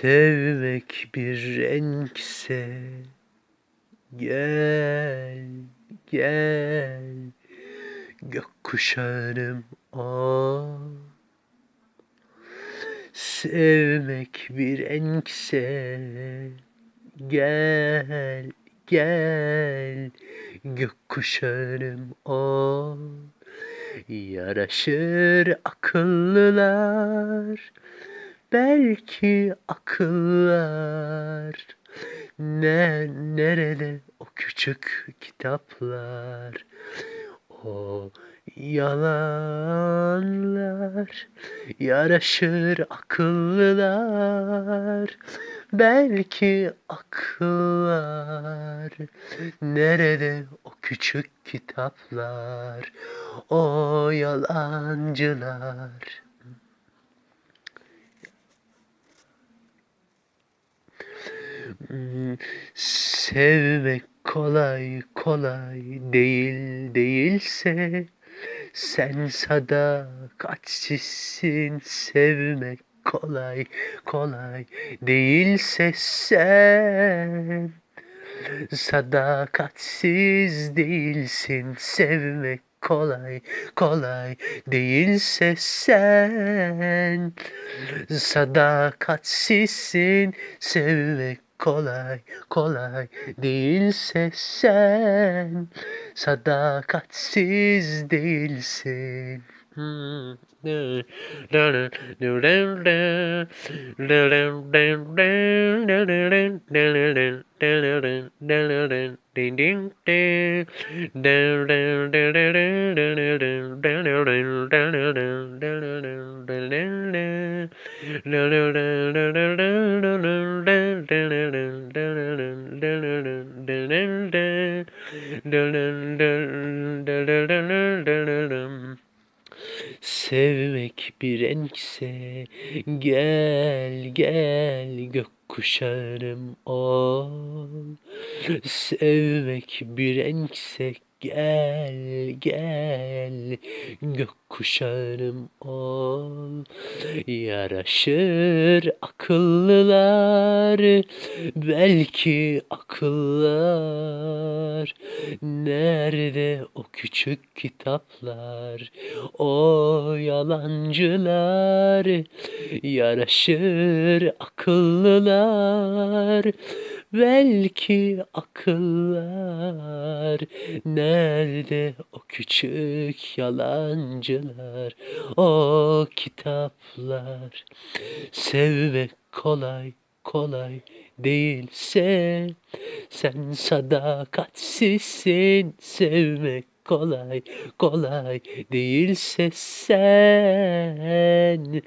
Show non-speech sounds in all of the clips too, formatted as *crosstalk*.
Sevmek bir renkse. Gel, gel Gökkuşağım ol. Sevmek bir renkse. Gel, gel Gökkuşağım ol. Yaraşır akıllılar Belki akıllar. Ne nerede? O küçük kitaplar. O yalanlar. Yaraşır akıllılar belki akıllar. Nerede? O küçük kitaplar. O yalancılar Sevmek kolay kolay değil değilse sen sadakatsizsin. Sevmek kolay kolay değilse sen sadakatsiz değilsin. Sevmek kolay kolay değilse sen sadakatsizsin. Sevmek kolay kolay değilse sen sadakatsiz değilsin. *laughs* Sevmek bir renkse gel gel gökkuşağım ol. Sevmek bir renkse gel gel gökkuşağım ol. Yaraşır akıllılar belki akıllar. Nerede o küçük kitaplar o yalancılar? Yaraşır akıllılar belki akıllar nerede o küçük yalancılar? O kitaplar sevmek kolay kolay değilse sen sadakatsizsin. Sevmek kolay kolay değilse sen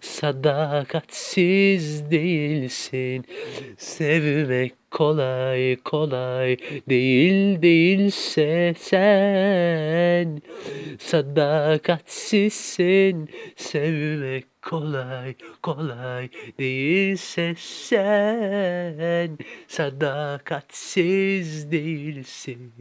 sadakatsiz değilsin. Sevmek kolay kolay değil değilse sen sadakatsizsin. Sevmek kolay kolay değilse sen sadakatsiz değilsin